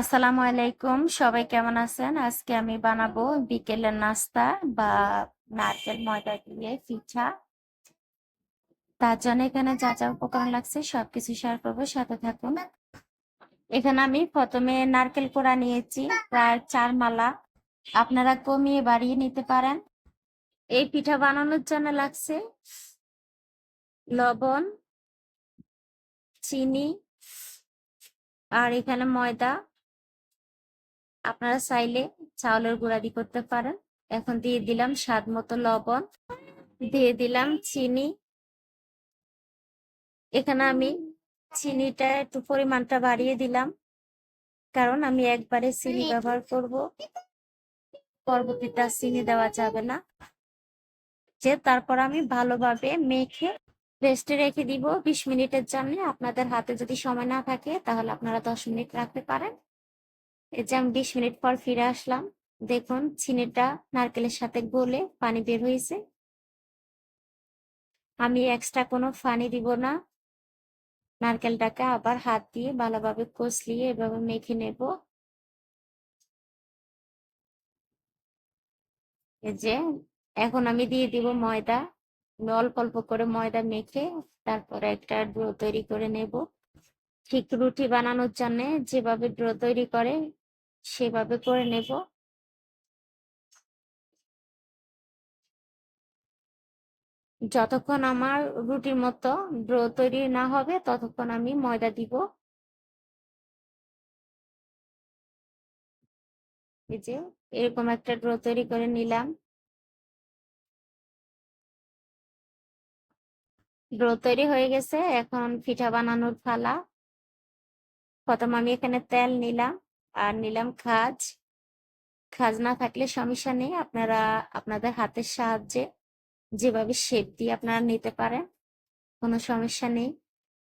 আসসালামু আলাইকুম। সবাই কেমন আছেন? আজকে আমি বানাবো বিকেলের নাস্তা বা নারকেল ময়দা দিয়ে পিঠা। তার জন্য এখানে যা যা উপকরণ লাগছে সবকিছু শেয়ার করব। সাথে থাকুন। এখানে আমি প্রথমে নারকেল কোড়া নিয়েছি, প্রায় চার মালা। আপনারা কমিয়ে বাড়িয়ে নিতে পারেন। এই পিঠা বানানোর জন্য লাগছে লবণ, চিনি আর এখানে ময়দা। আপনারা চাইলে চাউলের গুঁড়া দিয়ে করতে পারেন। এখন দিয়ে দিলাম স্বাদ মতো লবণ, দিয়ে দিলাম চিনি। এখানে আমি চিনিটা একটু পরিমাণটা বাড়িয়ে দিলাম, কারণ আমি একবারে চিনি ব্যবহার করব। পরবর্তীতে চিনি দেওয়া যাবে না। যে তারপর আমি ভালোভাবে মেখে রেস্টে রেখে দিব। বিশ মিনিটের জন্য আপনাদের হাতে যদি সময় না থাকে, তাহলে আপনারা দশ মিনিট রাখতে পারেন। এই যে আমি বিশ মিনিট পর ফিরে আসলাম, দেখুন চিনিটা নারকেলের সাথে গলে পানি বের হয়েছে। আমি এক্সট্রা কোনো পানি দিব না। নারকেলটাকে আবার হাত দিয়ে ভালোভাবে কষলিয়ে এভাবে মেখে নেব। যে এখন আমি দিয়ে দিব ময়দা। অল্প অল্প করে ময়দা মেখে তারপরে একটা ডো তৈরি করে নেব। ঠিক রুটি বানানোর জন্য যেভাবে ডো তৈরি করে সেভাবে করে নেব। যতক্ষণ আমার রুটির মতো ডো তৈরি না হবে, ততক্ষণ আমি ময়দা দিব। এই যে, এরকম একটা ডো তৈরি করে নিলাম। ডো তৈরি হয়ে গেছে, এখন পিঠা বানানোর ফালা প্রথম আমি এখানে তেল নিলাম। আর নিলাম খাজ। খাজ না থাকলে সমস্যা নেই, আপনারা আপনাদের হাতের সাহায্যে যেভাবে শেপ দিয়ে আপনারা নিতে পারেন, কোনো সমস্যা নেই।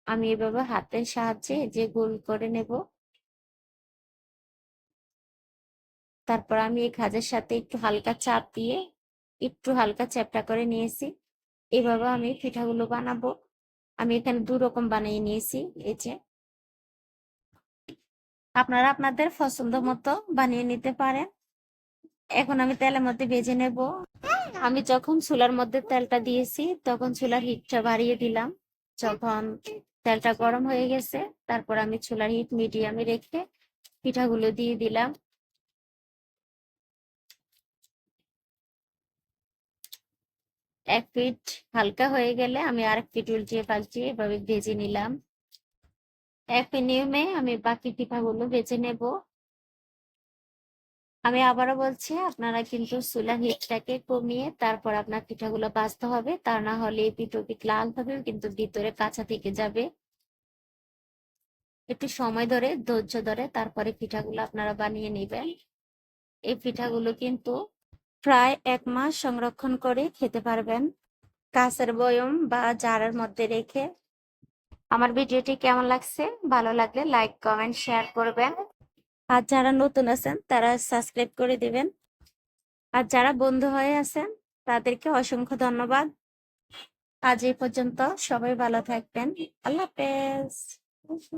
আমি এভাবে হাতের সাহায্যে যে গোল করে নেব। তারপর আমি এই খাজের সাথে একটু হালকা চাপ দিয়ে একটু হালকা চ্যাপটা করে নিয়েছি। এভাবে আমি পিঠাগুলো বানাবো। আমি এখানে দু রকম বানিয়ে নিয়েছি, এই যে আপনারা আপনাদের পছন্দ মতো বানিয়ে নিতে পারেন। এখন আমি তেলের মধ্যে ভেজে নেব। আমি যখন চুলার মধ্যে তেলটা দিয়েছি, তখন চুলার হিটটা বাড়িয়ে দিলাম। যখন তেলটা গরম হয়ে গেছে, তারপর আমি চুলার হিট মিডিয়ামে রেখে পিঠাগুলো দিয়ে দিলাম। এক পিঠ হালকা হয়ে গেলে আমি আরেক পিঠ উল্টিয়ে পাল্টিয়ে এভাবে ভেজে নিলাম। এক নিয়মে আমি বাকি পিঠাগুলো ভেজে নেব। আমি আবারও বলছি, আপনারা কিন্তু চুলার হিটটাকে কমিয়ে তারপর আপনার পিঠাগুলো বাঁচতে হবে। তা না হলে এই পিঠো পিঠ লাল হবে কিন্তু ভিতরে কাঁচা থেকে যাবে। একটু সময় ধরে, ধৈর্য ধরে তারপরে পিঠাগুলো আপনারা বানিয়ে নেবেন। এই পিঠাগুলো কিন্তু প্রায় এক মাস সংরক্ষণ করে খেতে পারবেন। কাঁচের বয়ম বা জারের মধ্যে রেখে আমার ভিডিওটি কেমন লাগছে? ভালো লাগলে লাইক কমেন্ট শেয়ার করবেন। আর যারা নতুন আছেন, তারা সাবস্ক্রাইব করে দিবেন। আর যারা বন্ধু হয়ে আছেন, তাদেরকে অসংখ্য ধন্যবাদ। আজ এই পর্যন্ত সবাই ভালো থাকবেন। আল্লাহ হাফেজ।